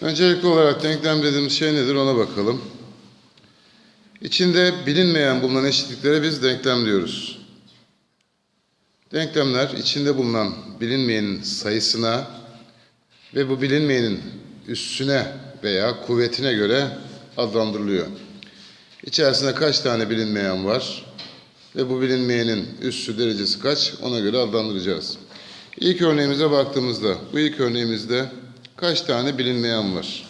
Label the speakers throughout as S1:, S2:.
S1: Öncelikli olarak denklem dediğimiz şey nedir ona bakalım. İçinde bilinmeyen bulunan eşitliklere biz denklem diyoruz. Denklemler içinde bulunan bilinmeyenin sayısına ve bu bilinmeyenin üssüne veya kuvvetine göre adlandırılıyor. İçerisinde kaç tane bilinmeyen var ve bu bilinmeyenin üssü derecesi kaç ona göre adlandıracağız. İlk örneğimize baktığımızda bu ilk örneğimizde kaç tane bilinmeyen var?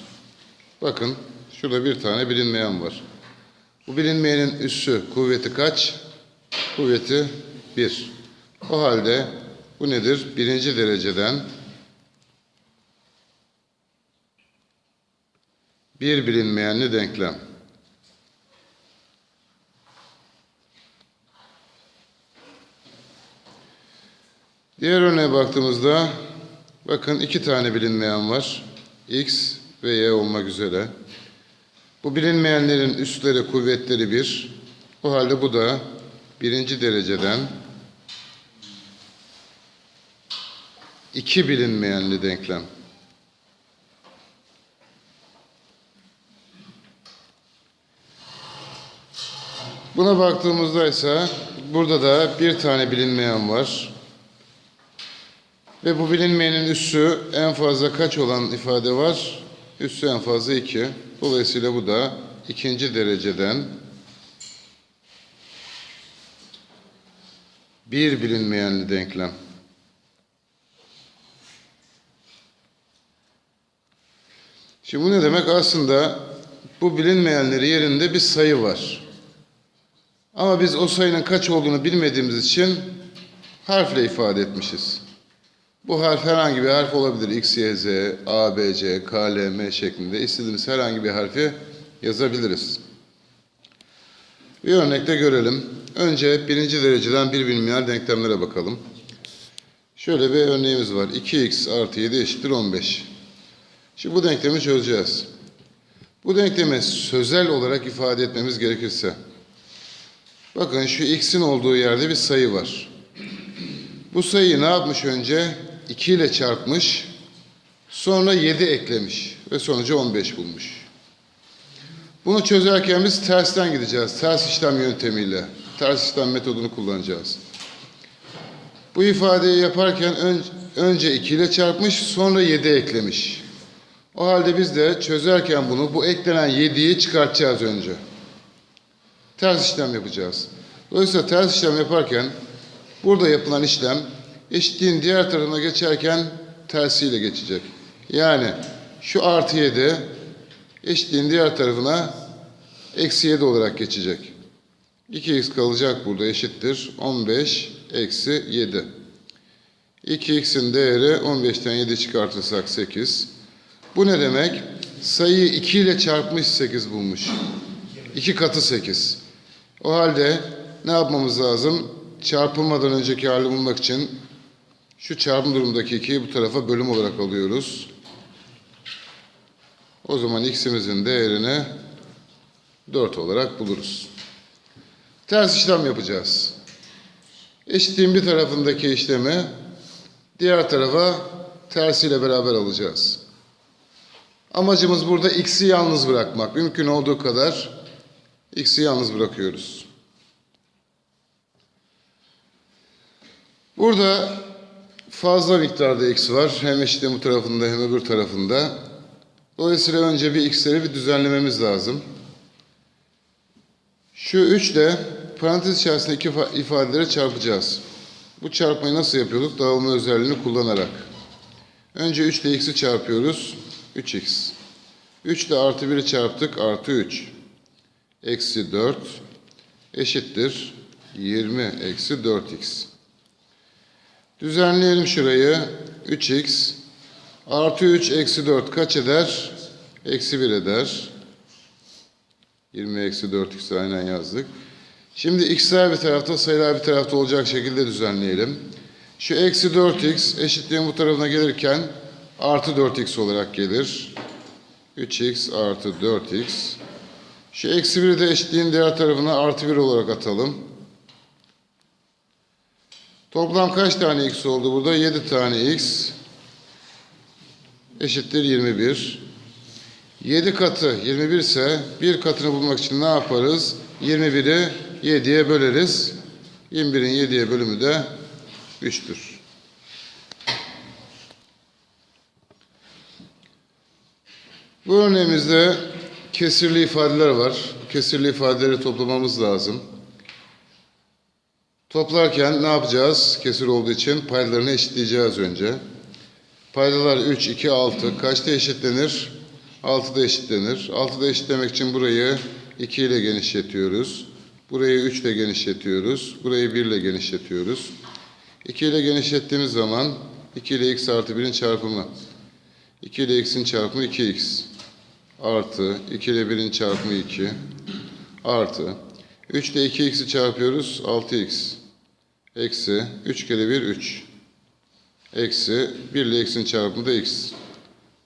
S1: Bakın şurada bir tane bilinmeyen var. Bu bilinmeyenin üssü kuvveti kaç? Kuvveti 1. O halde bu nedir? Birinci dereceden bir bilinmeyenli denklem. Diğer örneğe baktığımızda bakın iki tane bilinmeyen var. X ve Y olmak üzere. Bu bilinmeyenlerin üstleri kuvvetleri bir. O halde bu da birinci dereceden iki bilinmeyenli denklem. Buna baktığımızda ise burada da bir tane bilinmeyen var. Ve bu bilinmeyenin üssü en fazla kaç olan ifade var? Üssü en fazla 2. Dolayısıyla bu da ikinci dereceden bir bilinmeyenli denklem. Şimdi bu ne demek? Aslında bu bilinmeyenleri yerinde bir sayı var. Ama biz o sayının kaç olduğunu bilmediğimiz için harfle ifade etmişiz. Bu harf herhangi bir harf olabilir. X, Y, Z, A, B, C, K, L, M şeklinde istediğimiz herhangi bir harfi yazabiliriz. Bir örnekte görelim. Önce birinci dereceden bir bilinmeyen denklemlere bakalım. Şöyle bir örneğimiz var. 2x artı 7 eşittir 15. Şimdi bu denklemi çözeceğiz. Bu denklemi sözel olarak ifade etmemiz gerekirse. Bakın şu x'in olduğu yerde bir sayı var. Bu sayıyı ne yapmış önce? 2 ile çarpmış. Sonra 7 eklemiş. Ve sonucu 15 bulmuş. Bunu çözerken biz tersten gideceğiz. Ters işlem yöntemiyle. Ters işlem metodunu kullanacağız. Bu ifadeyi yaparken ön- önce 2 ile çarpmış, sonra 7 eklemiş. O halde biz de çözerken bunu bu eklenen 7'yi çıkartacağız önce. Ters işlem yapacağız. Dolayısıyla ters işlem yaparken burada yapılan işlem eşitliğin diğer tarafına geçerken tersiyle geçecek. Yani şu artı 7 eşitliğin diğer tarafına eksi 7 olarak geçecek. 2x kalacak burada eşittir 15 eksi 7. 2x'in değeri 15'ten 7 çıkartırsak 8. Bu ne demek? Sayıyı 2 ile çarpmış 8 bulmuş. 2 katı 8. O halde ne yapmamız lazım? Çarpılmadan önceki hali bulmak için şu çarpım durumundaki 2'yi bu tarafa bölüm olarak alıyoruz. O zaman x'imizin değerini 4 olarak buluruz. Ters işlem yapacağız. Eşitliğin bir tarafındaki işlemi diğer tarafa tersiyle beraber alacağız. Amacımız burada x'i yalnız bırakmak. Mümkün olduğu kadar x'i yalnız bırakıyoruz. Burada fazla miktarda x var. Hem eşitliğin bu tarafında hem öbür tarafında. Dolayısıyla önce bir x'leri bir düzenlememiz lazım. Şu 3 ile parantez içerisindeki ifa- ifadeleri çarpacağız. Bu çarpmayı nasıl yapıyorduk? Dağılma özelliğini kullanarak. Önce 3 ile x'i çarpıyoruz. 3x. 3 ile artı 1'i çarptık. Artı 3. Eksi 4 eşittir 20 eksi 4x. Düzenleyelim şurayı. 3x artı 3 eksi 4 kaç eder? Eksi 1 eder. 20 eksi 4x aynen yazdık. Şimdi x'ler bir tarafta sayılar bir tarafta olacak şekilde düzenleyelim. Şu eksi 4x eşitliğin bu tarafına gelirken artı 4x olarak gelir. 3x artı 4x. Şu eksi 1'i de eşitliğin diğer tarafına artı 1 olarak atalım. Toplam kaç tane x oldu burada? 7 tane x eşittir 21. 7 katı 21 ise bir katını bulmak için ne yaparız? 21'i 7'ye böleriz. 21'in 7'ye bölümü de 3'tür. Bu örneğimizde kesirli ifadeler var. Kesirli ifadeleri toplamamız lazım. Toplarken ne yapacağız? Kesir olduğu için paydalarını eşitleyeceğiz önce. Paydalar 3, 2, 6. Kaçta eşitlenir? 6'da eşitlenir. 6'da eşitlemek için burayı 2 ile genişletiyoruz. Burayı 3 ile genişletiyoruz. Burayı 1 ile genişletiyoruz. 2 ile genişlettiğimiz zaman 2 ile x artı 1'in çarpımı. 2 ile x'in çarpımı 2x. Artı 2 ile 1'in çarpımı 2. Artı 3 ile 2x'i çarpıyoruz 6x. Eksi 3 kere 1 3. Eksi 1 ile x'in çarpımı da x.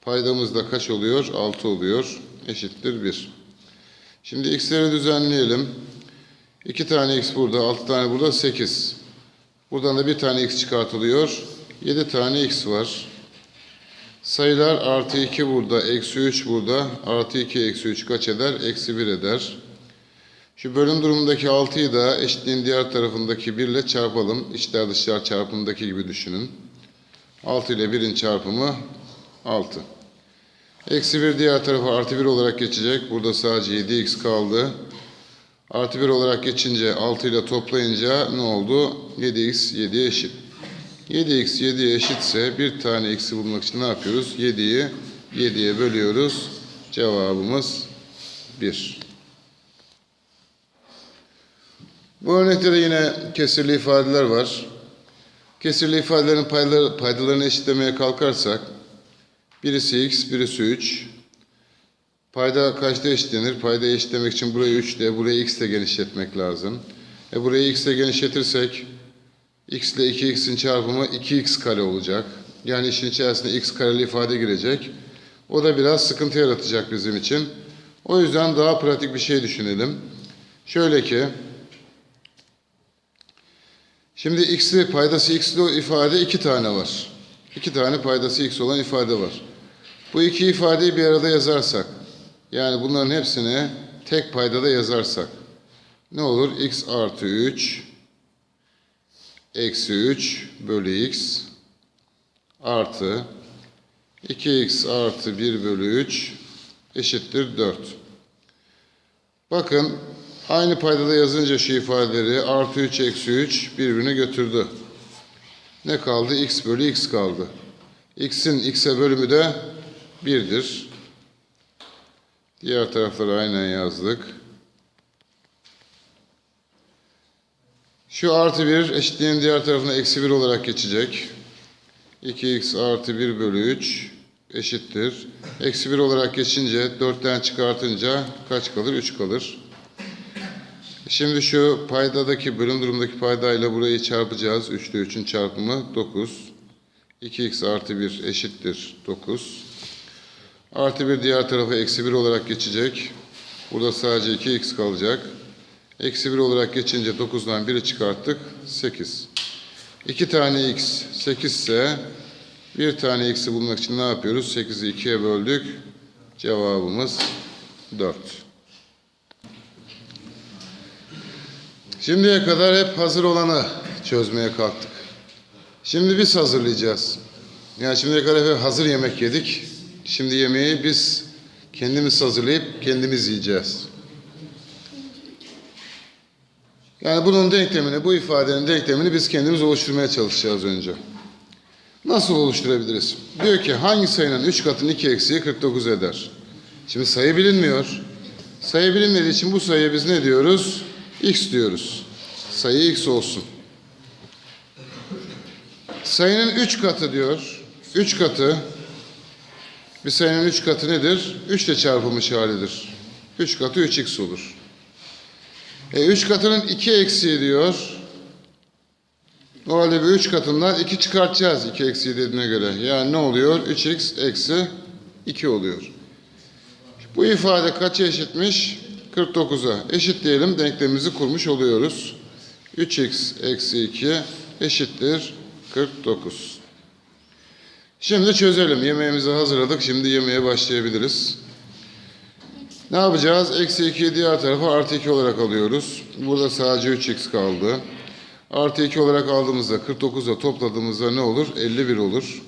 S1: Paydamız da kaç oluyor? 6 oluyor. Eşittir 1. Şimdi x'leri düzenleyelim. 2 tane x burada, 6 tane burada, 8. Buradan da bir tane x çıkartılıyor. 7 tane x var. Sayılar artı 2 burada, eksi 3 burada. Artı 2, eksi 3 kaç eder? Eksi 1 eder. Şu bölüm durumundaki 6'yı da eşitliğin diğer tarafındaki 1 ile çarpalım. İçler dışlar çarpımındaki gibi düşünün. 6 ile 1'in çarpımı 6. Eksi 1 diğer tarafa artı 1 olarak geçecek. Burada sadece 7x kaldı. Artı 1 olarak geçince 6 ile toplayınca ne oldu? 7x 7'ye eşit. 7x 7'ye eşitse bir tane x'i bulmak için ne yapıyoruz? 7'yi 7'ye bölüyoruz. Cevabımız 1. Bu örnekte de yine kesirli ifadeler var. Kesirli ifadelerin payları, paydalarını eşitlemeye kalkarsak birisi x, birisi 3. Payda kaçta eşitlenir? Payda eşitlemek için burayı 3 ile, burayı x ile genişletmek lazım. E burayı x ile genişletirsek x ile 2x'in çarpımı 2x kare olacak. Yani işin içerisine x kareli ifade girecek. O da biraz sıkıntı yaratacak bizim için. O yüzden daha pratik bir şey düşünelim. Şöyle ki Şimdi x'li paydası x'li ifade iki tane var. İki tane paydası x olan ifade var. Bu iki ifadeyi bir arada yazarsak, yani bunların hepsini tek paydada yazarsak, ne olur? x artı 3 eksi 3 bölü x artı 2x artı 1 bölü 3 eşittir 4. Bakın Aynı paydada yazınca şu ifadeleri artı 3 eksi 3 birbirine götürdü. Ne kaldı? x bölü x kaldı. x'in x'e bölümü de 1'dir. Diğer tarafları aynen yazdık. Şu artı 1 eşitliğin diğer tarafına eksi 1 olarak geçecek. 2x artı 1 bölü 3 eşittir. Eksi 1 olarak geçince 4'ten çıkartınca kaç kalır? 3 kalır. Şimdi şu paydadaki bölüm durumdaki paydayla burayı çarpacağız. 3 ile 3'ün çarpımı 9. 2x artı 1 eşittir 9. Artı 1 diğer tarafa eksi 1 olarak geçecek. Burada sadece 2x kalacak. Eksi 1 olarak geçince 9'dan 1'i çıkarttık. 8. 2 tane x 8 ise bir tane x'i bulmak için ne yapıyoruz? 8'i 2'ye böldük. Cevabımız 4. Şimdiye kadar hep hazır olanı çözmeye kalktık. Şimdi biz hazırlayacağız. Yani şimdiye kadar hep hazır yemek yedik. Şimdi yemeği biz kendimiz hazırlayıp kendimiz yiyeceğiz. Yani bunun denklemini, bu ifadenin denklemini biz kendimiz oluşturmaya çalışacağız önce. Nasıl oluşturabiliriz? Diyor ki hangi sayının 3 katının 2 eksiği 49 eder? Şimdi sayı bilinmiyor. Sayı bilinmediği için bu sayıya biz ne diyoruz? X diyoruz. Sayı x olsun. Sayının 3 katı diyor. 3 katı bir sayının 3 katı nedir? 3 ile çarpılmış halidir. 3 katı 3x olur. E 3 katının 2 eksiği diyor. O halde bir 3 katından 2 çıkartacağız 2 eksiği dediğine göre. Yani ne oluyor? 3x eksi 2 oluyor. Bu ifade kaça eşitmiş? 49'a. Eşitleyelim denklemimizi kurmuş oluyoruz. 3x eksi 2 eşittir 49. Şimdi çözelim. Yemeğimizi hazırladık. Şimdi yemeğe başlayabiliriz. Ne yapacağız? Eksi 2'yi diğer tarafa artı 2 olarak alıyoruz. Burada sadece 3x kaldı. Artı 2 olarak aldığımızda 49'a topladığımızda ne olur? 51 olur.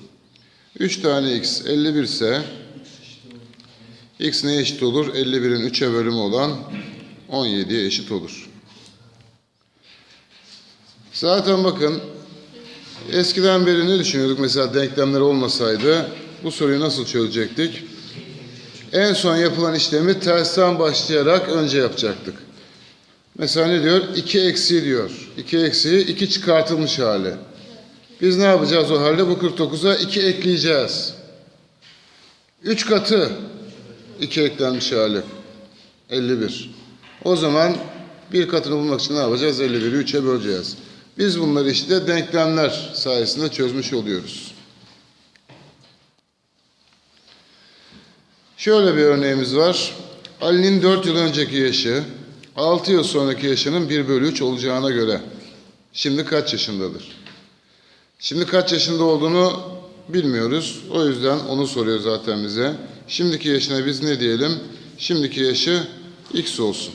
S1: 3 tane x 51 ise x neye eşit olur? 51'in 3'e bölümü olan 17'ye eşit olur. Zaten bakın eskiden beri ne düşünüyorduk mesela denklemler olmasaydı bu soruyu nasıl çözecektik? En son yapılan işlemi tersten başlayarak önce yapacaktık. Mesela ne diyor? 2 eksi diyor. 2 eksi 2 çıkartılmış hali. Biz ne yapacağız o halde? Bu 49'a 2 ekleyeceğiz. 3 katı 2 eklenmiş hali. 51. O zaman bir katını bulmak için ne yapacağız? 51'i 3'e böleceğiz. Biz bunları işte denklemler sayesinde çözmüş oluyoruz. Şöyle bir örneğimiz var. Ali'nin 4 yıl önceki yaşı, 6 yıl sonraki yaşının 1 bölü 3 olacağına göre şimdi kaç yaşındadır? Şimdi kaç yaşında olduğunu bilmiyoruz. O yüzden onu soruyor zaten bize. Şimdiki yaşına biz ne diyelim? Şimdiki yaşı x olsun.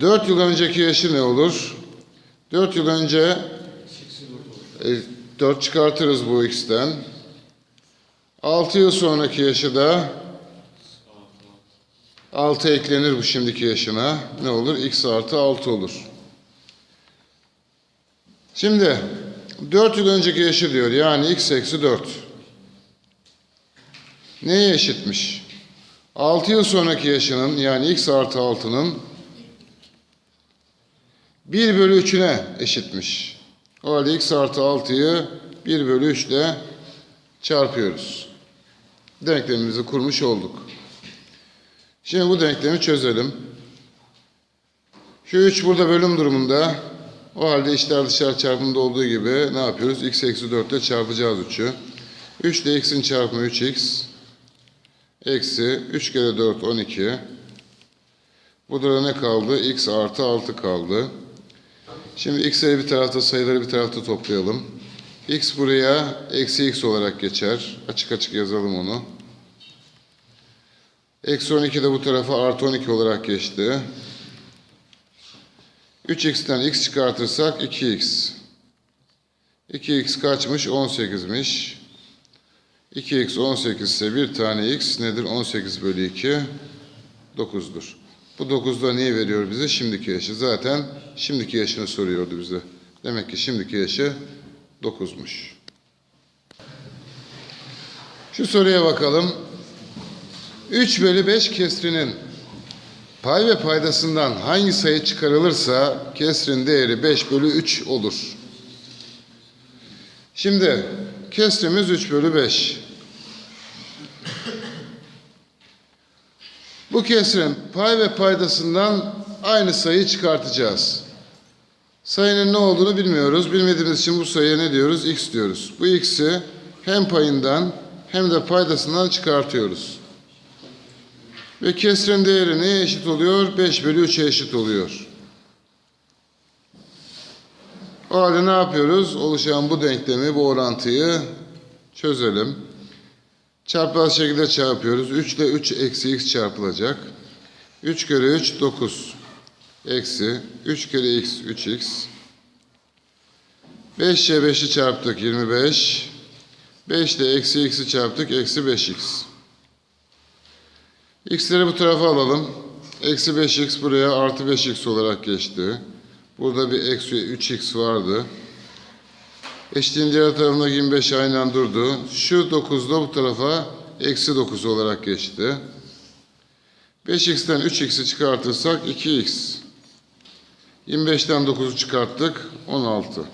S1: 4 yıl önceki yaşı ne olur? 4 yıl önce 4 çıkartırız bu x'ten. 6 yıl sonraki yaşı da 6 eklenir bu şimdiki yaşına. Ne olur? x artı 6 olur. Şimdi 4 yıl önceki yaşı diyor. Yani x eksi 4. Neye eşitmiş? 6 yıl sonraki yaşının yani x artı 6'nın 1 bölü 3'üne eşitmiş. O halde x artı 6'yı 1 bölü 3 ile çarpıyoruz. Denklemimizi kurmuş olduk. Şimdi bu denklemi çözelim. Şu 3 burada bölüm durumunda. O halde içler dışarı çarpımında olduğu gibi ne yapıyoruz? x eksi 4 ile çarpacağız 3'ü. 3 ile x'in çarpımı 3x. Eksi 3 kere 4 12. Burada da ne kaldı? x artı 6 kaldı. Şimdi x'leri bir tarafta sayıları bir tarafta toplayalım. x buraya eksi x olarak geçer. Açık açık yazalım onu. Eksi 12 de bu tarafa artı 12 olarak geçti. 3x'ten x çıkartırsak 2x. 2x kaçmış? 18'miş. 2x 18 ise bir tane x nedir? 18 bölü 2 9'dur. Bu 9 da neyi veriyor bize? Şimdiki yaşı. Zaten şimdiki yaşını soruyordu bize. Demek ki şimdiki yaşı 9'muş. Şu soruya bakalım. 3 bölü 5 kesrinin pay ve paydasından hangi sayı çıkarılırsa kesrin değeri 5 bölü 3 olur. Şimdi kesrimiz 3 bölü 5. Bu kesrin pay ve paydasından aynı sayıyı çıkartacağız. Sayının ne olduğunu bilmiyoruz. Bilmediğimiz için bu sayıya ne diyoruz? X diyoruz. Bu x'i hem payından hem de paydasından çıkartıyoruz. Ve kesrin değeri neye eşit oluyor? 5 bölü 3'e eşit oluyor. O halde ne yapıyoruz? Oluşan bu denklemi, bu orantıyı çözelim. Çarpmaz şekilde çarpıyoruz. 3 ile 3 eksi x çarpılacak. 3 kere 3 9. Eksi 3 kere x 3x. 5 ile 5'i çarptık 25. 5 ile eksi x'i çarptık eksi 5x. x'leri bu tarafa alalım. Eksi 5x buraya artı 5x olarak geçti. Burada bir eksi 3x vardı. Eşitliğin diğer tarafında 25 aynen durdu. Şu 9 da bu tarafa eksi 9 olarak geçti. 5x'ten 3x'i çıkartırsak 2x. 25'ten 9'u çıkarttık 16.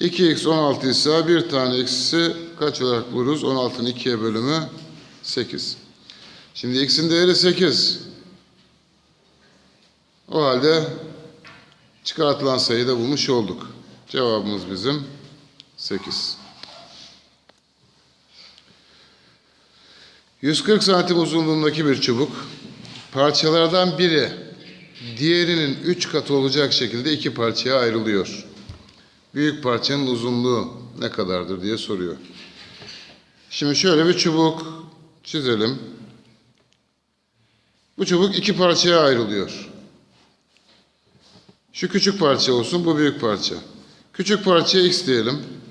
S1: 2x 16 ise bir tane x'i kaç olarak buluruz? 16'nın 2'ye bölümü 8. Şimdi x'in değeri 8. O halde çıkartılan sayıyı da bulmuş olduk. Cevabımız bizim 8. 140 santim uzunluğundaki bir çubuk parçalardan biri diğerinin 3 katı olacak şekilde iki parçaya ayrılıyor. Büyük parçanın uzunluğu ne kadardır diye soruyor. Şimdi şöyle bir çubuk çizelim. Bu çubuk iki parçaya ayrılıyor. Şu küçük parça olsun, bu büyük parça. Küçük parçaya x diyelim.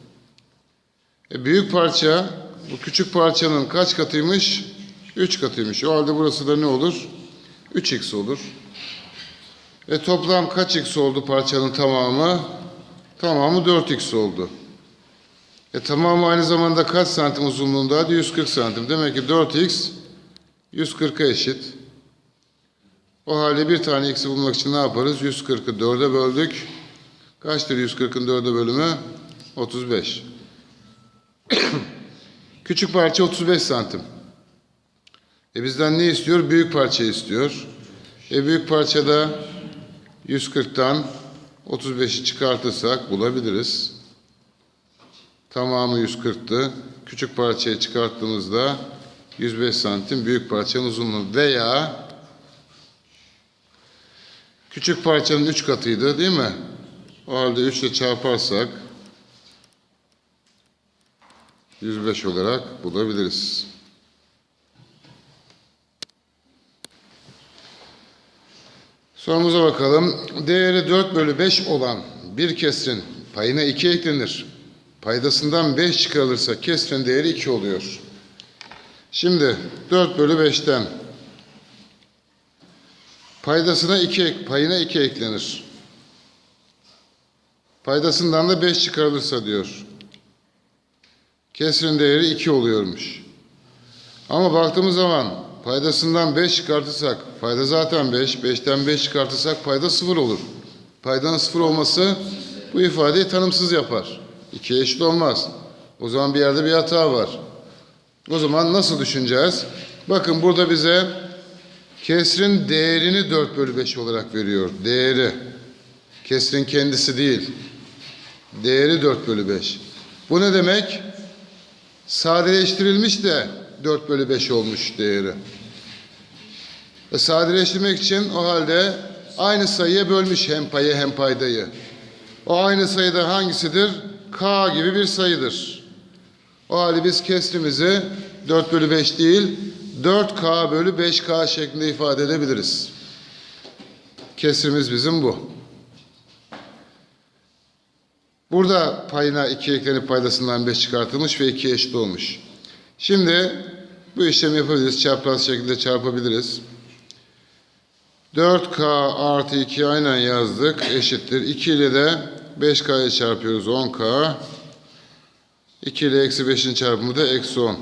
S1: E büyük parça, bu küçük parçanın kaç katıymış? 3 katıymış. O halde burası da ne olur? 3x olur. E toplam kaç x oldu parçanın tamamı? Tamamı 4x oldu. E tamamı aynı zamanda kaç santim uzunluğundaydı? 140 santim. Demek ki 4x 140'a eşit. O halde bir tane x'i bulmak için ne yaparız? 140'ı 4'e böldük. Kaçtır 140'ın 4'e bölümü? 35. Küçük parça 35 santim. E bizden ne istiyor? Büyük parça istiyor. E büyük parçada 140'tan 35'i çıkartırsak bulabiliriz. Tamamı 140'tı. Küçük parçayı çıkarttığımızda 105 santim büyük parçanın uzunluğu veya küçük parçanın 3 katıydı değil mi? O halde 3 ile çarparsak 105 olarak bulabiliriz. Sorumuza bakalım. Değeri 4 bölü 5 olan bir kesrin payına 2 eklenir. Paydasından 5 çıkarılırsa kesrin değeri 2 oluyor. Şimdi 4 bölü 5'ten paydasına 2 ek, payına 2 eklenir. Paydasından da 5 çıkarılırsa diyor. Kesrin değeri 2 oluyormuş. Ama baktığımız zaman paydasından 5 çıkartırsak, payda zaten 5, 5'ten 5 çıkartırsak payda 0 olur. Paydanın 0 olması bu ifadeyi tanımsız yapar. 2'ye eşit olmaz. O zaman bir yerde bir hata var. O zaman nasıl düşüneceğiz? Bakın burada bize kesrin değerini 4 bölü 5 olarak veriyor. Değeri. Kesrin kendisi değil. Değeri 4 bölü 5. Bu ne demek? Sadeleştirilmiş de 4 bölü 5 olmuş değeri. E sadeleştirmek için o halde aynı sayıya bölmüş hem payı hem paydayı. O aynı sayıda hangisidir? K gibi bir sayıdır. O halde biz kesrimizi 4 bölü 5 değil 4K bölü 5K şeklinde ifade edebiliriz. Kesrimiz bizim bu. Burada payına 2 eklenip paydasından 5 çıkartılmış ve 2 eşit olmuş. Şimdi bu işlemi yapabiliriz. Çapraz şekilde çarpabiliriz. 4K artı 2 aynen yazdık. Eşittir. 2 ile de 5K'ya çarpıyoruz. 10K. 2 ile eksi 5'in çarpımı da eksi 10.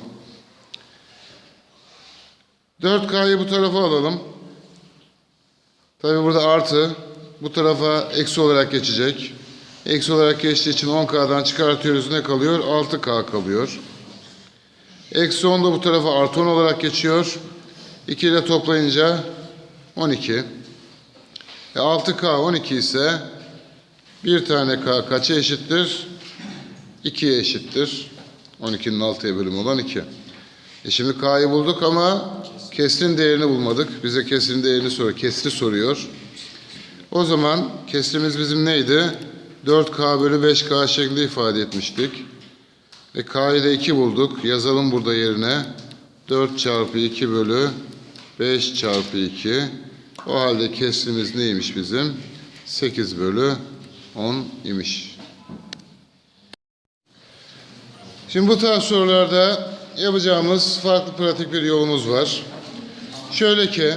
S1: 4K'yı bu tarafa alalım. Tabi burada artı. Bu tarafa eksi olarak geçecek. Eksi olarak geçtiği için 10K'dan çıkartıyoruz. Ne kalıyor? 6K kalıyor. Eksi 10 da bu tarafa artı 10 olarak geçiyor. 2 ile toplayınca 12. E 6K 12 ise bir tane K kaça eşittir? 2'ye eşittir. 12'nin 6'ya bölümü olan 2. E şimdi K'yı bulduk ama kesrin değerini bulmadık. Bize kesrin değerini soruyor. Kesri soruyor. O zaman kesrimiz bizim neydi? 4K bölü 5K şeklinde ifade etmiştik. E K'yı da 2 bulduk. Yazalım burada yerine. 4 çarpı 2 bölü 5 çarpı 2. O halde kesrimiz neymiş bizim? 8 bölü 10 imiş. Şimdi bu tarz sorularda yapacağımız farklı pratik bir yolumuz var. Şöyle ki,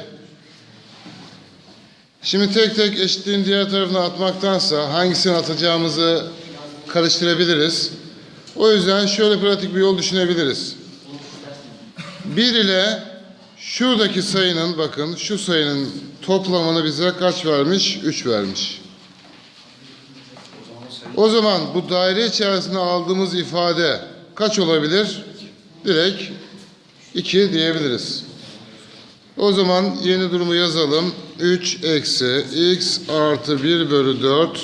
S1: şimdi tek tek eşitliğin diğer tarafına atmaktansa hangisini atacağımızı karıştırabiliriz. O yüzden şöyle pratik bir yol düşünebiliriz. 1 ile şuradaki sayının bakın şu sayının toplamını bize kaç vermiş? 3 vermiş. O zaman bu daire içerisinde aldığımız ifade kaç olabilir? Direkt 2 diyebiliriz. O zaman yeni durumu yazalım. 3 eksi x artı 1 bölü 4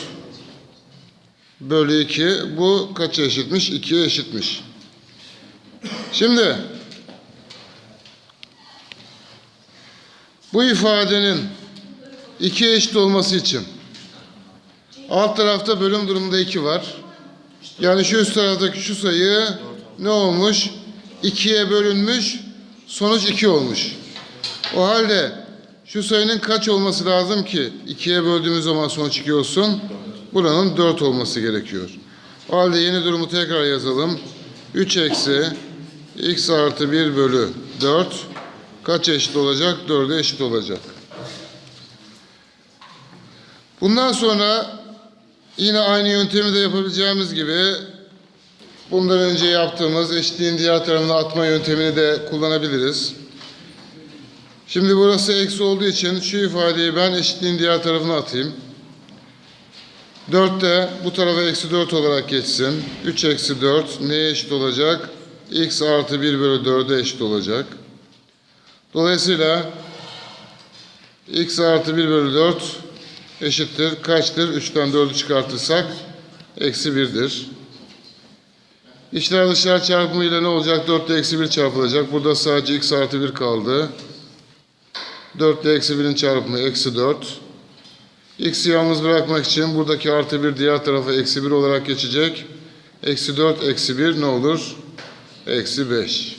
S1: bölü 2. Bu kaça eşitmiş? 2'ye eşitmiş. Şimdi bu ifadenin 2'ye eşit olması için alt tarafta bölüm durumunda 2 var. Yani şu üst taraftaki şu sayı ne olmuş? 2'ye bölünmüş. Sonuç 2 olmuş. O halde Şu sayının kaç olması lazım ki 2'ye böldüğümüz zaman sonuç 2 olsun? Buranın 4 olması gerekiyor. O halde yeni durumu tekrar yazalım. 3 eksi x artı 1 bölü 4 kaç eşit olacak? 4'e eşit olacak. Bundan sonra yine aynı yöntemi de yapabileceğimiz gibi bundan önce yaptığımız eşitliğin diğer tarafına atma yöntemini de kullanabiliriz. Şimdi burası eksi olduğu için şu ifadeyi ben eşitliğin diğer tarafına atayım. 4 de bu tarafa eksi 4 olarak geçsin. 3 eksi 4 neye eşit olacak? x artı 1 bölü 4'e eşit olacak. Dolayısıyla x artı 1 bölü 4 eşittir. Kaçtır? 3'ten 4'ü çıkartırsak eksi 1'dir. İçler dışlar çarpımı ile ne olacak? 4 ile eksi 1 çarpılacak. Burada sadece x artı 1 kaldı. 4 ile eksi 1'in çarpımı eksi 4. X'i yalnız bırakmak için buradaki artı 1 diğer tarafa eksi 1 olarak geçecek. Eksi 4 eksi 1 ne olur? Eksi 5.